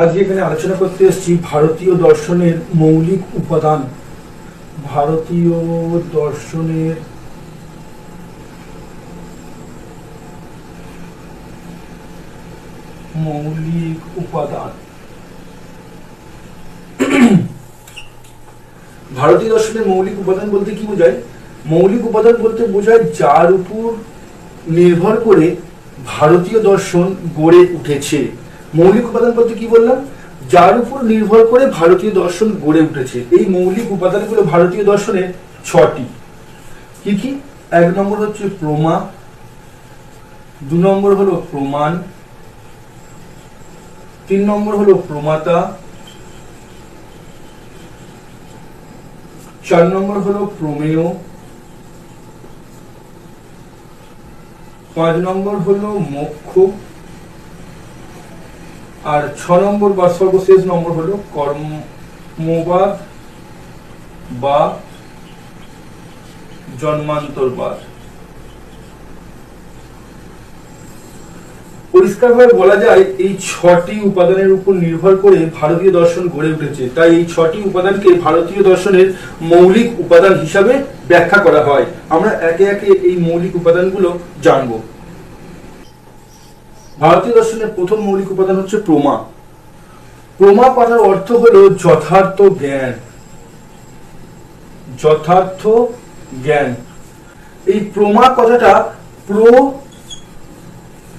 আজকে এখানে আলোচনা করতে এসেছি ভারতীয় দর্শনের মৌলিক উপাদান। ভারতীয় দর্শনের মৌলিক উপাদান। ভারতীয় দর্শনের মৌলিক উপাদান বলতে কি বোঝায়? মৌলিক উপাদান বলতে বোঝায় যার উপর নির্ভর করে ভারতীয় দর্শন গড়ে উঠেছে। মৌলিক উপাদান বলতে কি বললাম? যার উপর নির্ভর করে ভারতীয় দর্শন গড়ে উঠেছে। এই মৌলিক উপাদানগুলো ভারতীয় দর্শনের ছটি। কি কি? এক নম্বর হচ্ছে প্রমা দু নম্বর হলো প্রমাণ, তিন নম্বর হলো প্রমাতা, চার নম্বর হলো প্রমেয়, পাঁচ নম্বর হলো মোক্ষ আর ছ নম্বর বা সর্বশেষ নম্বর হলো কর্মবাদ বা জন্মান্তরবাদ পরিষ্কারভাবে বলা যায়, এই ছটি উপাদানের উপর নির্ভর করে ভারতীয় দর্শন গড়ে উঠেছে। তাই এই ছটি উপাদানকে ভারতীয় দর্শনের মৌলিক উপাদান হিসাবে ব্যাখ্যা করা হয়। আমরা একে একে এই মৌলিক উপাদানগুলো জানব। ভারতীয় দর্শনের প্রথম মৌলিক উপাদান হচ্ছে প্রমা প্রমা কথার অর্থ হলো যথার্থ জ্ঞান। যথার্থ জ্ঞান। এই প্রমা কথাটা প্র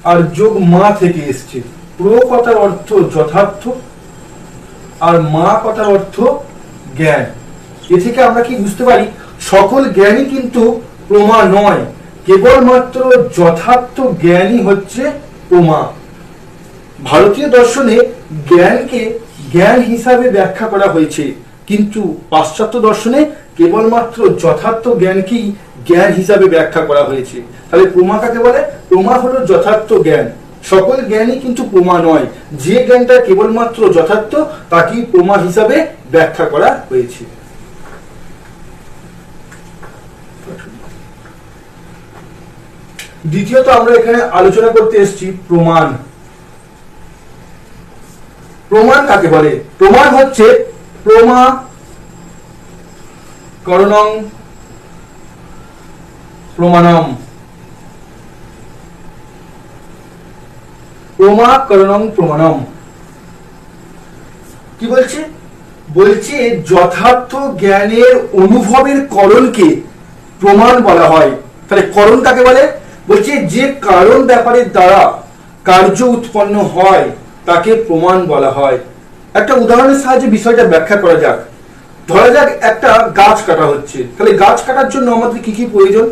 আর যোগ মা থেকে এসছে। প্র কথার অর্থ যথার্থ আর মা কথার অর্থ জ্ঞান। এ থেকে আমরা কি বুঝতে পারি? সকল জ্ঞানই কিন্তু প্রমা নয়। কেবলমাত্র যথার্থ জ্ঞানই হচ্ছে প্রমা ভারতীয় দর্শনে জ্ঞানকে জ্ঞান হিসাবে ব্যাখ্যা করা হয়েছে, কিন্তু পাশ্চাত্য দর্শনে কেবলমাত্র যথার্থ জ্ঞানকেই জ্ঞান হিসাবে ব্যাখ্যা করা হয়েছে। তাহলে প্রমা কাকে বলে? প্রমা হলো যথার্থ জ্ঞান। সকল জ্ঞানই কিন্তু প্রমা নয়। যে জ্ঞানটা কেবলমাত্র যথার্থ, তাকেই প্রমা হিসাবে ব্যাখ্যা করা হয়েছে। দ্বিতীয়ত আমরা এখানে আলোচনা করতে এসেছি প্রমাণ। প্রমাণ কাকে বলে? প্রমাণ হচ্ছে প্রমা করণং প্রমাণম। প্রমা করণং প্রমাণম। কি বলছে? বলছে যথার্থ জ্ঞানের অনুভবের করণকে প্রমাণ বলা হয়। তাহলে করণ কাকে বলে? বলছে, যে কারণ ব্যাপারের দ্বারা কার্য উৎপন্ন হয়, তাকে প্রমাণ বলা হয়। একটা উদাহরণের সাহায্যে বিষয়টা ব্যাখ্যা করা যাক। ধরা যাক, একটা গাছ কাটা হচ্ছে। তাহলে গাছ কাটার জন্য আমাদের কি কি প্রয়োজন?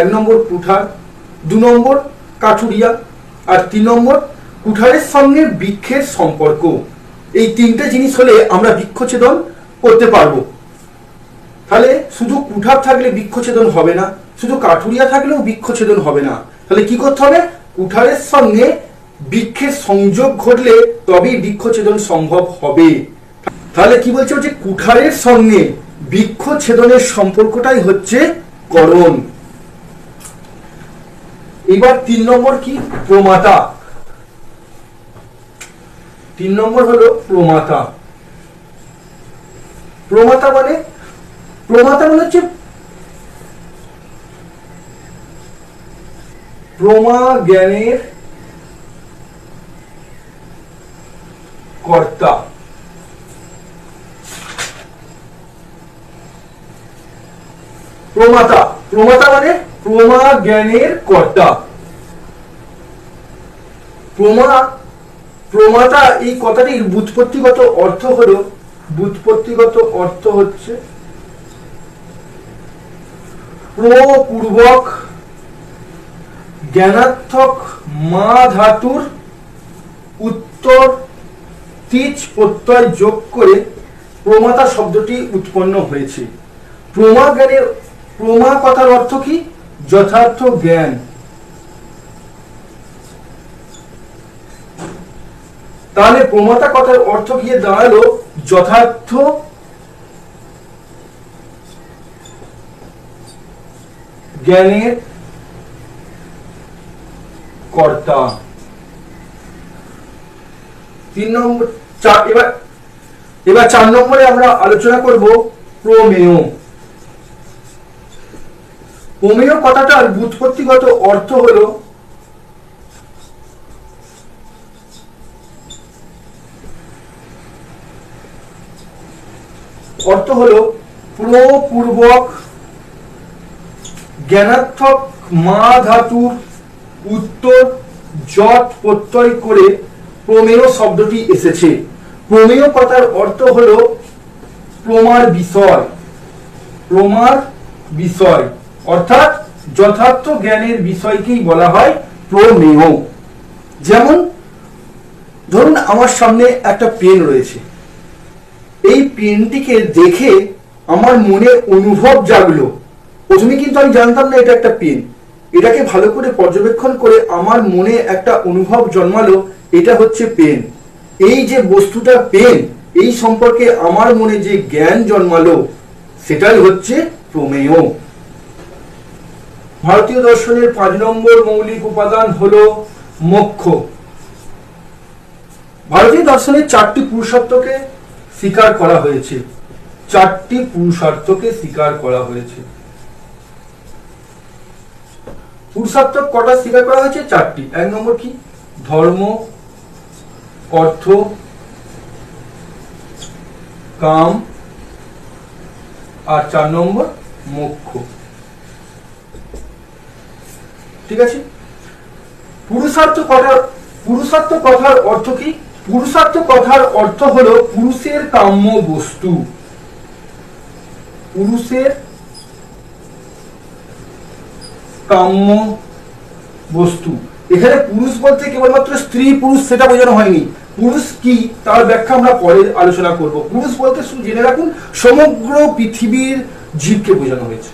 এক নম্বর কুঠার, দু নম্বর কাঠুরিয়া, আর তিন নম্বর কুঠারের সঙ্গে বৃক্ষের সম্পর্ক। এই তিনটে জিনিস হলে আমরা বৃক্ষছেদন করতে পারব। তাহলে শুধু কুঠার থাকলে বৃক্ষছেদন হবে না। শুধু কাঠুরিয়া থাকলেও বৃক্ষছেদন হবে না। তাহলে কি করতে হবে? কুঠারের সঙ্গে বৃক্ষের সংযোগ ঘটলে তবেই বৃক্ষছেদন সম্ভব হবে। তাহলে কি বলছে যে কুঠারের সঙ্গে বৃক্ষ ছেদনের সম্পর্কটাই হচ্ছে করণ। এবার তিন নম্বর কি? প্রমাতা। তিন নম্বর হলো প্রমাতা। প্রমাতা মানে প্রমাতা মানে হচ্ছে প্রমা জ্ঞানের কর্তা। প্রমাতা। প্রমাতা মানে প্রমা জ্ঞানের কর্তা। প্রমা, প্রমাতা এই কথাটির বুৎপত্তিগত অর্থ হলো, বুৎপত্তিগত অর্থ হচ্ছে প্রপূর্বক জ্ঞানার্থক মা ধাতুর উত্তর তিজ প্রত্যয় যোগ করে প্রমাতা শব্দটি উৎপন্ন হয়েছে। প্রমা জ্ঞানের প্রমা কথার অর্থ কি? যথার্থ জ্ঞান। তাহলে প্রমাতা কথার অর্থ গিয়ে দাঁড়াল? যথার্থ জ্ঞানের কর্তা। তিন নম্বর, চার, এবার এবার চার নম্বরে আমরা আলোচনা করব প্রমেয়। প্রমেয় কথাটার বুৎপত্তিগত অর্থ হলো অর্থ হলো প্রপূর্বক জ্ঞানার্থক মা ধাতুর উত্তর, জট প্রত্যয় করে প্রমেয় শব্দটি এসেছে। প্রমেয় কথার অর্থ হলো প্রমার বিষয়। প্রমার বিষয়। অর্থাৎ যথার্থ জ্ঞানের বিষয়কেই বলা হয় প্রমেয়। যেমন, ধরুন আমার সামনে একটা পেন রয়েছে। এই পেনটিকে দেখে আমার মনে অনুভব জাগলো। প্রথমে কিন্তু আমি জানতাম না এটা একটা পেন। এটাকে ভালো করে পর্যবেক্ষণ করে আমার মনে একটা অনুভব জন্মালো, এটা হচ্ছে পেন। এই যে বস্তুটা পেন, এই সম্পর্কে আমার মনে যে জ্ঞান জন্মালো, সেটাই হচ্ছে প্রমেয়। ভারতীয় দর্শনের পাঁচ নম্বর মৌলিক উপাদান হলো মোক্ষ। ভারতীয় দর্শনের চারটি পুরুষত্বকে স্বীকার করা হয়েছে। চারটি পুরুষার্থকে স্বীকার করা হয়েছে। পুরুষার্থ কটা স্বীকার করা হয়েছে? চারটি। এক নম্বর কি? ধর্ম, অর্থ, কাম, আর চার নম্বর মোক্ষ। ঠিক আছে? পুরুষার্থ কথার পুরুষার্থ কথার অর্থ কি? পুরুষার্থ কথার অর্থ হলো পুরুষের কাম্য বস্তু। পুরুষের কাম্য বস্তু। এখানে পুরুষ বলতে কেবলমাত্র স্ত্রী, পুরুষ সেটা বোঝানো হয়নি। পুরুষ কি, তার ব্যাখ্যা আমরা পরে আলোচনা করব। পুরুষ বলতে শুধু জেনে রাখুন, সমগ্র পৃথিবীর জীবকে বোঝানো হয়েছে।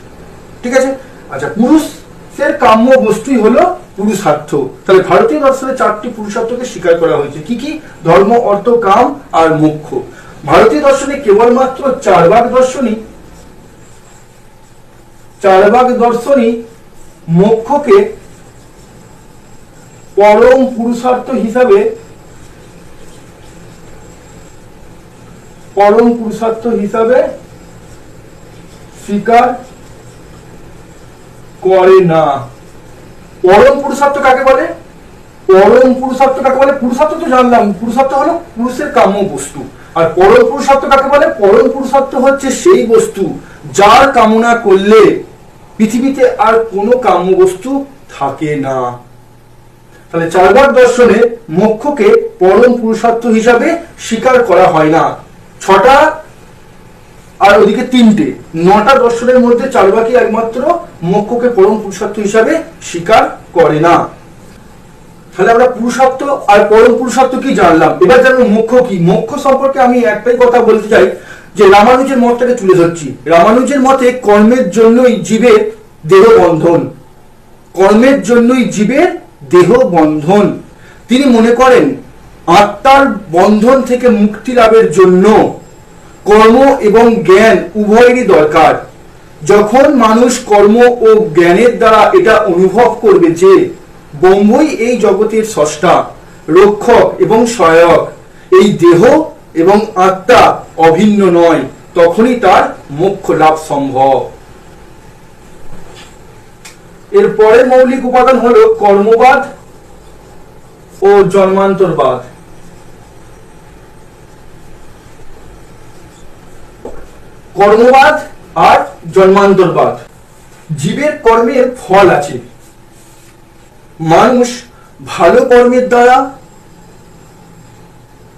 ঠিক আছে? আচ্ছা পুরুষের কাম্য বস্তুই হলো পুরুষার্থ। তাহলে ভারতীয় দর্শনে চারটি পুরুষার্থকে স্বীকার করা হয়েছে। কি কি? ধর্ম, অর্থ, কাম আর মোক্ষ। ভারতীয় দর্শনে কেবলমাত্র চার ভাগ দর্শনই চার ভাগ দর্শনই মোক্ষকে পরম পুরুষার্থ হিসাবে, পরম পুরুষার্থ হিসাবে স্বীকার করে না। পরম পুরুষার্থ কাকে বলে? পরম পুরুষার্থ কাকে বলে? পুরুষার্থ তো জানলাম, পুরুষার্থ হলো পুরুষের কাম্য বস্তু। আর পরম পুরুষার্থ কাকে বলে? পরম পুরুষার্থ হচ্ছে সেই বস্তু যার কামনা করলে পৃথিবীতে আর কোনো কাম্য বস্তু থাকে না। তাহলে চারবার দর্শনে মোক্ষকে পরম পুরুষার্থ হিসাবে স্বীকার করা হয় না। ছটা আর ওদিকে তিনটে। নটা দর্শনের মধ্যে চারবাকি একমাত্র মোক্ষকে পরম পুরুষার্থ হিসাবে স্বীকার করে না। তাহলে আমরা পুরুষার্থ আর পরম পুরুষার্থ কি জানলাম? এবার জানব মোক্ষ কি? মোক্ষ সম্পর্কে আমি একটাই কথা বলতে চাই। যে রামানুজের মতটাকে তুলে ধরছি রামানুজের মতে কর্মের জন্যই জীবের দেহ বন্ধন। কর্মের জন্যই জীবের দেহ বন্ধন। তিনি মনে করেন, আত্মার বন্ধন থেকে মুক্তি লাভের জন্য কর্ম এবং জ্ঞান উভয়েরই দরকার। যখন মানুষ কর্ম ও জ্ঞানের দ্বারা এটা অনুভব করবে যে ব্রহ্মই এই জগতের স্রষ্টা, রক্ষক এবং সহায়ক, এই দেহ এবং আত্মা অভিন্ন নয়, তখনই তার মোক্ষ লাভ সম্ভব। এর পরের মৌলিক উপাদান হলো কর্মবাদ ও জন্মান্তরবাদ। কর্মবাদ আর জন্মান্তরবাদ। জীবের কর্মের ফল আছে। মানুষ ভালো কর্মের দ্বারা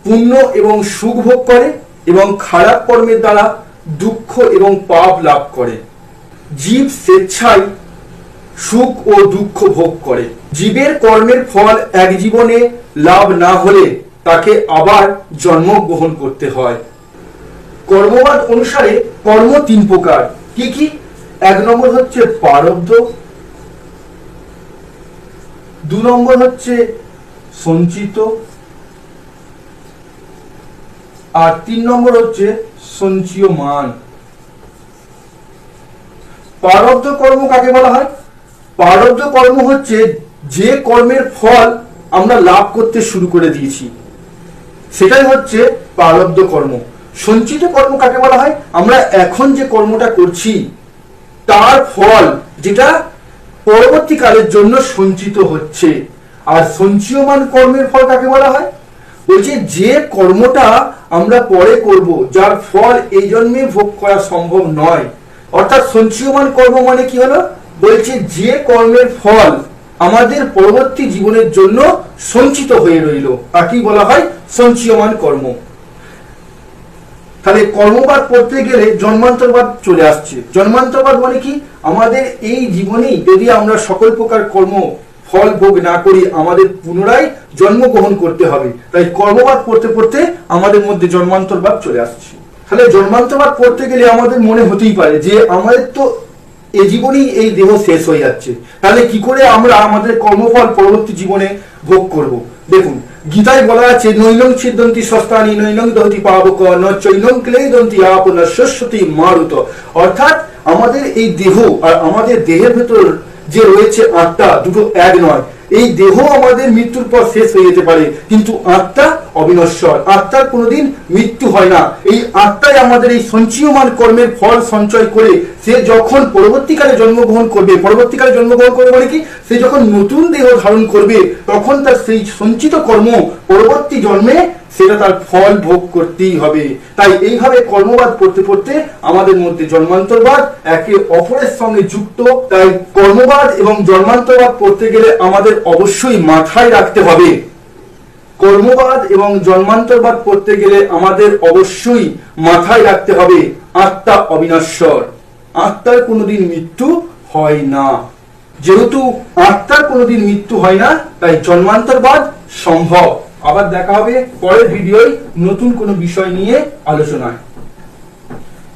পুণ্য এবং সুখ ভোগ করে এবং খারাপ কর্মের দ্বারা দুঃখ এবং পাপ লাভ করে। জীব স্বেচ্ছায় সুখ ও দুঃখ ভোগ করে। জীবের কর্মের ফল এক জীবনে লাভ না হলে তাকে আবার জন্মগ্রহণ করতে হয়। কর্মবাদ অনুসারে কর্ম তিন প্রকার। কি কি? এক নম্বর হচ্ছে প্রারব্ধ দু নম্বর হচ্ছে সঞ্চিত। আর তিন নম্বর হচ্ছে সঞ্চীয় মান। প্রারব্ধ কর্ম কাকে বলা হয়? প্রারব্ধ কর্ম হচ্ছে যে কর্মের ফল আমরা লাভ করতে শুরু করে দিয়েছি। সেটাই হচ্ছে প্রারব্ধ কর্ম। সঞ্চিত কর্ম কাকে বলা হয়? আমরা এখন যে কর্মটা করছি, তার ফল যেটা পরবর্তীকালের জন্য সঞ্চিত হচ্ছে। আর সঞ্চয়মান কর্মের ফল কাকে বলা হয়? বলছে, যে কর্মটা আমরা পরে করব, যার ফল এই জন্মে ভোগ করা সম্ভব নয়। অর্থাৎ সঞ্চয়মান কর্ম মানে কি হলো? বলছে, যে কর্মের ফল আমাদের পরবর্তী জীবনের জন্য সঞ্চিত হয়ে রইল। তাকেই বলা হয় সঞ্চয়মান কর্ম। তাহলে কর্মবাদ পড়তে গেলে জন্মান্তরবাদ চলে আসছে। জন্মান্তরবাদ মানে কি? আমাদের এই জীবনেই যদি আমরা সকল প্রকার কর্ম ফল ভোগ না করি আমাদের পুনরায় জন্মগ্রহণ করতে হবে। তাই কর্মবাদ পড়তে পড়তে আমাদের মধ্যে জন্মান্তরবাদ চলে আসছে। তাহলে জন্মান্তরবাদ পড়তে গেলে আমাদের মনে হতেই পারে যে আমাদের তো এই জীবনেই এই দেহ শেষ হয়ে যাচ্ছে। তাহলে কি করে আমরা আমাদের কর্মফল পরবর্তী জীবনে ভোগ করব? দেখুন, গীতায় বলা আছে, নৈনং ছিদ্দন্তি সস্তানি, নৈনং দহতি পাবক, ন চৈনং ক্লেদন্তি আপ ন শস্যতি মারুত। অর্থাৎ আমাদের এই দেহ আর আমাদের দেহের ভেতর যে রয়েছে আত্মা, দুটো এক নয়। এই দেহ আমাদের মৃত্যুর পর শেষ হয়ে যেতে পারে, কিন্তু আত্মা অবিনশ্বর। আত্মার কোনোদিন মৃত্যু হয় না। এই আত্মাই আমাদের এই সঞ্চয়মান কর্মের ফল সঞ্চয় করে, সে যখন পরবর্তীকালে জন্মগ্রহণ করবে, পরবর্তীকালে জন্মগ্রহণ করবে মানে কি? সে যখন নতুন দেহ ধারণ করবে, তখন তার সেই সঞ্চিত কর্ম পরবর্তী জন্মে সেটা তার ফল ভোগ করতেই হবে। তাই এইভাবে কর্মবাদ পড়তে পড়তে আমাদের মধ্যে জন্মান্তরবাদ একে অপরের সঙ্গে যুক্ত। তাই কর্মবাদ এবং জন্মান্তরবাদ পড়তে গেলে আমাদের অবশ্যই মাথায় রাখতে হবে। কর্মবাদ এবং জন্মান্তরবাদ পড়তে গেলে আমাদের অবশ্যই মাথায় রাখতে হবে আত্মা অবিনশ্বর। আত্মার কোনোদিন মৃত্যু হয় না। যেহেতু আত্মার কোনোদিন মৃত্যু হয় না, তাই জন্মান্তরবাদ সম্ভব। আবার দেখা হবে পরের ভিডিওয় নতুন কোনো বিষয় নিয়ে আলোচনায়।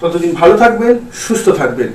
ততদিন ভালো থাকবেন, সুস্থ থাকবেন।